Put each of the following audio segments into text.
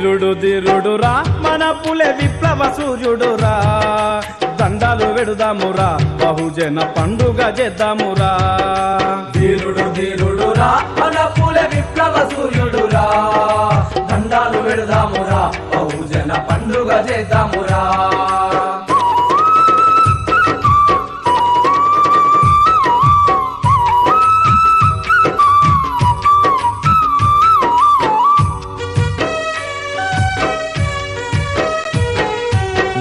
ధీరుడు ధీరుడురా మన పులే విప్లవ సూర్యుడురా. దండాలు వెడుదామురా బహుజన పండుగ చేద్దామురా. ధీరుడు ధీరుడురా మన పులే విప్లవ సూర్యుడురా. దండాలు వెళదామురా బహుజన పండుగ చేద్దామురా.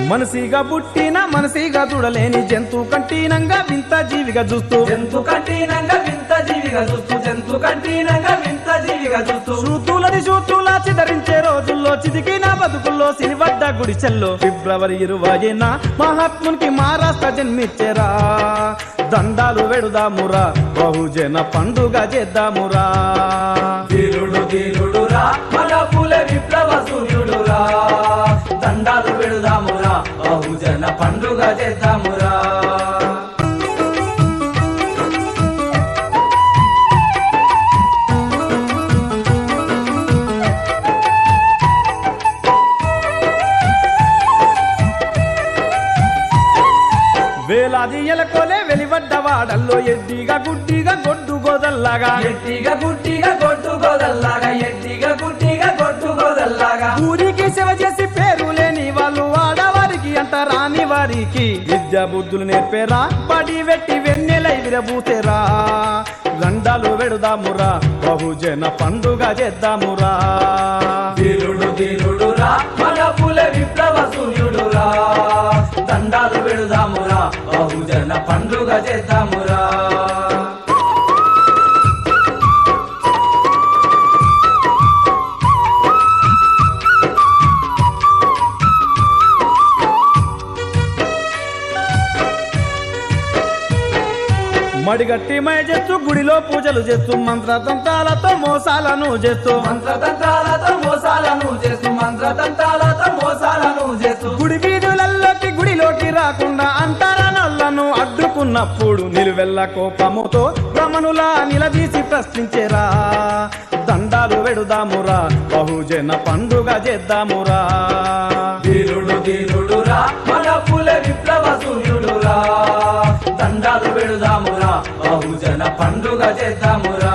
మనసిగా పుట్టిన మనసిగా చూడలేని జంతు కంటీనంగా వింత జీవిగా చూస్తూ. జంతు కంఠీనంగా వింత జీవిగా చూస్తూ జంతు కంఠీనంగా వింత జీవిగా చూస్తూ. శృతులని శూతులా చిదరించే రోజుల్లో చిదికిన బతుకుల్లో సినివడ్డ గుడిచెల్లో. ఫిబ్రవరి ఇరవైన మహాత్మునికి మహారాష్ట్ర జన్మించేరా దండాలు వెడుదామురా బహుజన పండుగ చేద్దామురా. చేద్దామురా. వేలాది ఎలకోలే వెలివడ్డ వాడల్లో ఎడ్డిగా గుడ్డిగా గొడ్డు గోదల్లాగా. ఎట్టిగా గుట్టిగా కొట్టు గోదల్లాగా ఎట్టిగా గుట్టిగా కొట్టు గోదల్లాగా. ఊరికి సేవ చేసి పేరు లేని వాళ్ళు ఆడవారికి అంట రాని వారికి విద్య బుద్ధులు నేర్పేరా? పడి వెట్టి వెన్నెలై విరబూతేరా? దండాలు వెడుదామురా బహుజన పండుగ చేద్దామురా. ధీరుడు ధీరుడురా మన పుల విప్లవ సూర్యుడురా. దండాలు వెళదామురా బహుజన పండుగ చేద్దామురా. మడిగట్టి మయ చేస్తూ గుడిలో పూజలు చేస్తూ మంత్రతంత్రాలతో మోసాలను చేస్తూ. మంత్రతంత్రాలతో మోసాలను చేస్తూ మంత్రతంత్రాలతో మోసాలను చేస్తూ. గుడి వీధులలోకి గుడిలోకి రాకుండా అంటారా నల్లను అడ్డుకున్నప్పుడు నిలువెల్ల కోపముతో రమణులా నిలదీసి ప్రశ్నించేరా. దండాలు వెడుదామురా బహుజన పండుగ చేద్దామురా. ధీరుడు ధీరుడురా చేద్దామురా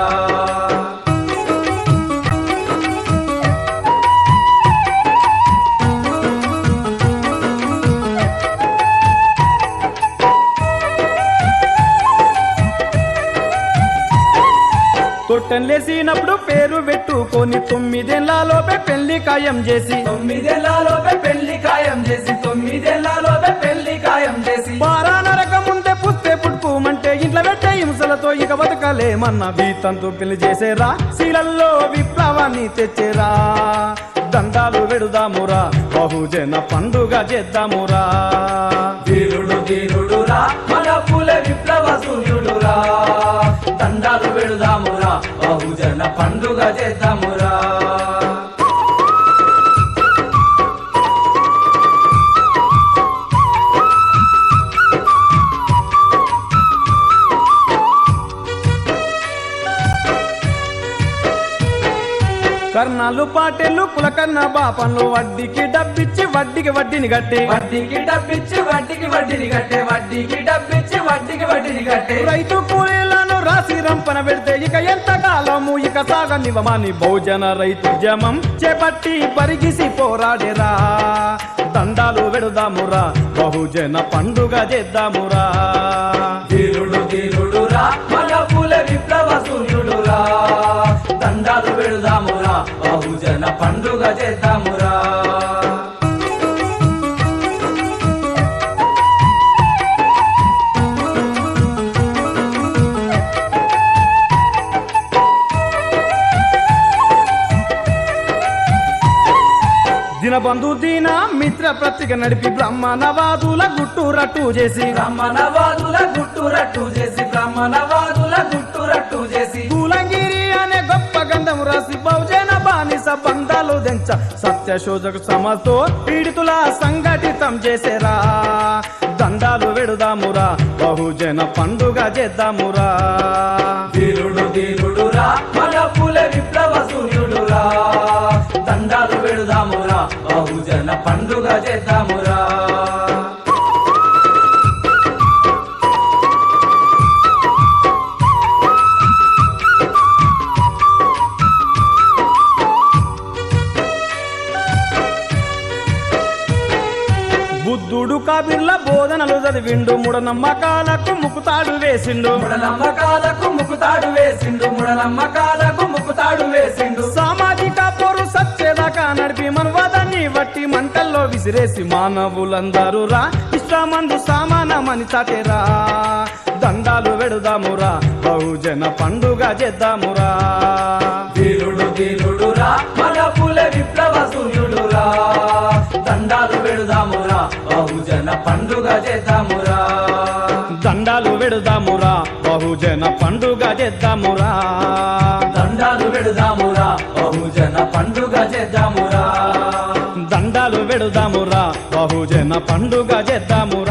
తొట్టెన్లేసినప్పుడు పేరు పెట్టుకొని తొమ్మిదేళ్ళలోపే పెళ్ళి ఖాయం చేసి తొమ్మిదేళ్ళలోపే పెళ్ళి ఖాయం చేసి తొమ్మిదేళ్ళలోపే పెట్టే ఇక బతకలేమన్న. వీతంతో పెళ్ళి చేసేరా. శీలల్లో విప్లవాన్ని తెచ్చేరా. దండాలు వెడుదామురా బహుజన పండుగ చేద్దామురా. వీరుడు వీరుడురా మన పుల విప్లవ సూర్యుడురా దండాలు వెళదామురా బహుజన పండుగ చేద్దామురా. కర్ణాలు పాటెలు కులకన్న బాపన్లు వడ్డీకి డబ్బిచ్చి వడ్డీకి వడ్డీని కట్టి. వడ్డీకి డబ్బిచ్చి వడ్డీకి వడ్డీని కట్టే వడ్డీకి డబ్బిచ్చి వడ్డీకి వడ్డీని కట్టే. రైతు కూలీలను రాసి రంపన పెడితే ఇక ఎంత కాలము? ఇక సాగనివ్వమని బహుజన రైతు జమం చేపట్టి పరిగిసి పోరాడేరా. దండాలు వెడుదామురా బహుజన పండుగ చేద్దామురా. ధీరుడు ధీరుడురా మన పుల విప్లవ సూర్యుడురా. దండాలు వెళదామురా దినబంధు దీన మిత్ర పత్రిక నడిపి బ్రహ్మణవాదుల గుట్టు రట్టు చేసి. బ్రహ్మణవాదుల గుట్టు రట్టు చేసి బ్రహ్మణవాదుల గుట్టు రట్టు చేసి. కూలంగిరి అనే గొప్ప గంధం రాసి బహుజన బానిస బంధాలు దెంచ. సత్యశోధక సమతో పీడితుల సంఘటితం చేసేరా. దండాలు వెడుదామురా బహుజన పండుగ చేద్దామురా. పెడదామురా బహుజన పండుగ చేద్దామురా. బుద్ధుడు కబీర్ల బోధనలు చదివిండు మూఢనమ్మకాలకు ముకుతాడు వేసిండు. ముడనమ్మకాలకు ముకుతాడు వేసిండు ముడనమ్మకాలకు మంటల్లో విసిరేసి మానవులందరూ రా. ఇష్టమందు సామానమని చాటేరా దండాలు వెడుదామురా. బహుజన పండుగ చేద్దామురా. వీరుడు వీరుడురా. మన పుల విప్లవ సూర్యుడురా. దండాలు పెడదామురా బహుజన పండుగ చేద్దామురా. దండాలు వెడుదామురా. బహుజన పండుగ చేద్దామురా. దండాలు పెడదామురా బహుజన పండుగ దండాలు వెడుదామురా బహుజన పండుగ చేద్దాము